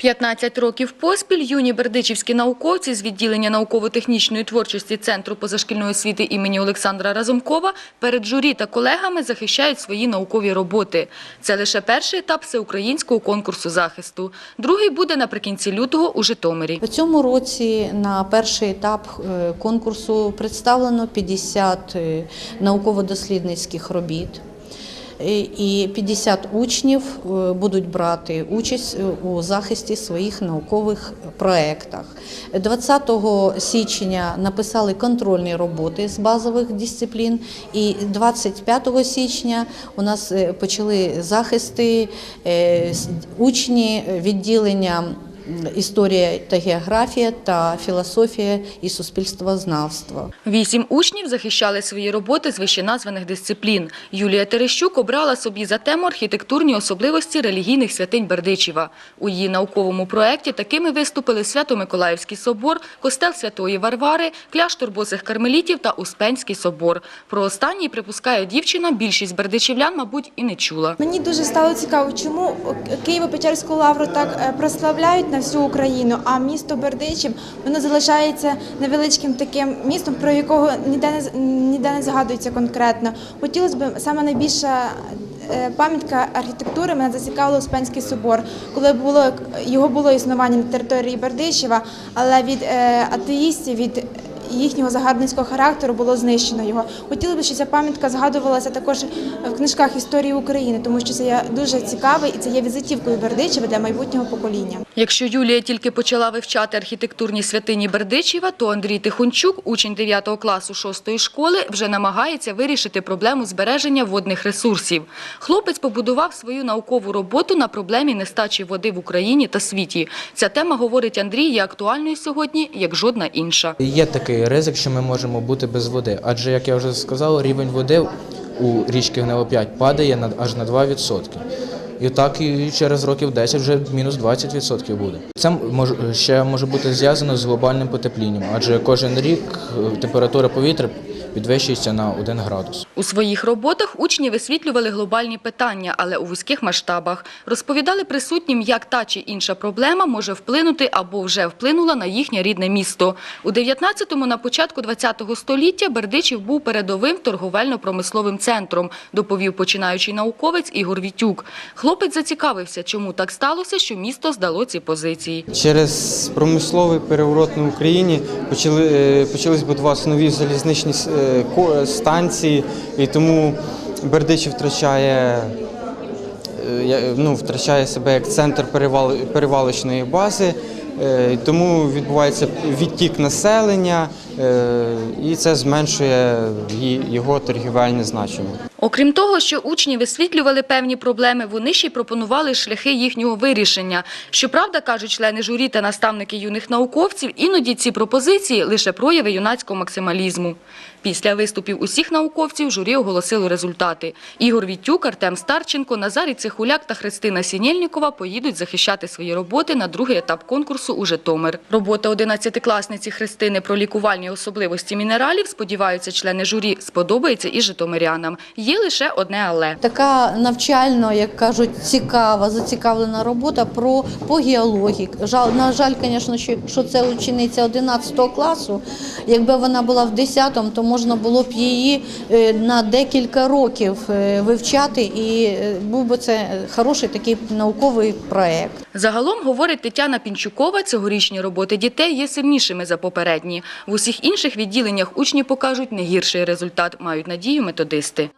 15 років поспіль юні бердичівські науковці з відділення науково-технічної творчості Центру позашкільної освіти імені Олександра Разумкова перед журі та колегами захищають свої наукові роботи. Це лише перший етап всеукраїнського конкурсу захисту. Другий буде наприкінці лютого у Житомирі. У цьому році на перший етап е, конкурсу представлено 50 е, науково-дослідницьких робіт. Е, І 50 учнів е, будуть брати участь е, у захисті своїх наукових проєктах. 20 січня написали контрольні роботи з базових дисциплін, і 25 січня у нас почали захисти учні відділення історія та географія та філософія і суспільствознавство. Вісім учнів захищали свої роботи з вищеназваних дисциплін. Юлія Терещук обрала собі за тему архітектурні особливості релігійних святинь Бердичева. У її науковому проєкті такими виступили Свято-Миколаївський собор, костел Святої Варвари, кляштор босих кармелітів та Успенський собор. Про останній, припускає дівчина, більшість бердичівлян, мабуть, і не чула. Мені дуже стало цікаво, чому Києво-Печерську лавру так е, прославляють на всю Україну, а місто Бердичів воно залишається невеличким таким містом, про якого ніде не ніде не згадується конкретно. Хотілося б саме найбільша е, пам'ятка архітектури мене зацікавила Успенський собор, коли було його було існування на території Бердичева, але від е, атеїстів від їхнього загарбницького характеру було знищено його. Хотіли б, щоб ця пам'ятка згадувалася також в книжках історії України, тому що це є дуже цікавий і це є візитівкою Бердичева для майбутнього покоління. Якщо Юлія тільки почала вивчати архітектурні святині Бердичева, то Андрій Тихончук, учень 9 класу 6 школи, вже намагається вирішити проблему збереження водних ресурсів. Хлопець побудував свою наукову роботу на проблемі нестачі води в Україні та світі. Ця тема, говорить Андрій, є актуальною сьогодні, як жодна інша. Є такий ризик, що ми можемо бути без води, адже, як я вже сказав, рівень води у річки Гнево 5 падає аж на 2%. І так і через років 10 вже мінус 20% буде. Це може, ще може бути зв'язано з глобальним потеплінням, адже кожен рік е, температура повітря підвищується на 1 градус. У своїх роботах учні висвітлювали глобальні питання, але у вузьких масштабах. Розповідали присутнім, як та чи інша проблема може вплинути або вже вплинула на їхнє рідне місто. У 19-му, на початку 20-го століття Бердичів був передовим торговельно-промисловим центром, доповів починаючий науковець Ігор Вітюк. Хлопець зацікавився, чому так сталося, що місто здало ці позиції. Через промисловий переворот на Україні почали е, почались будуватися нові залізничні е, станції, і тому Бердичів втрачає, е, ну, втрачає себе як центр перевалочної бази. е, і Тому відбувається відтік населення, і це зменшує його торгівельне значення. Окрім того, що учні висвітлювали певні проблеми, вони ще й пропонували шляхи їхнього вирішення. Щоправда, кажуть члени журі та наставники юних науковців, іноді ці пропозиції лише прояви юнацького максималізму. Після виступів усіх науковців журі оголосило результати. Ігор Вітюк, Артем Старченко, Назарій Цихуляк та Христина Сінєльнікова поїдуть захищати свої роботи на другий етап конкурсу у Житомир. Робота 11-класниці Христини про лікувальні особливості мінералів, сподіваються члени журі, сподобається і житомирянам. Є лише одне але. Така навчально, як кажуть, цікава, зацікавлена робота про по геології. Жал, на жаль, звісно, що, це учениця 11 класу. Якби вона була в 10, то можна було б її е, на декілька років е, вивчати, і е, був би це хороший такий науковий проєкт. Загалом, говорить Тетяна Пінчукова, цьогорічні роботи дітей є сильнішими за попередні. В усіх інших відділеннях учні покажуть не гірший результат, мають надію методисти.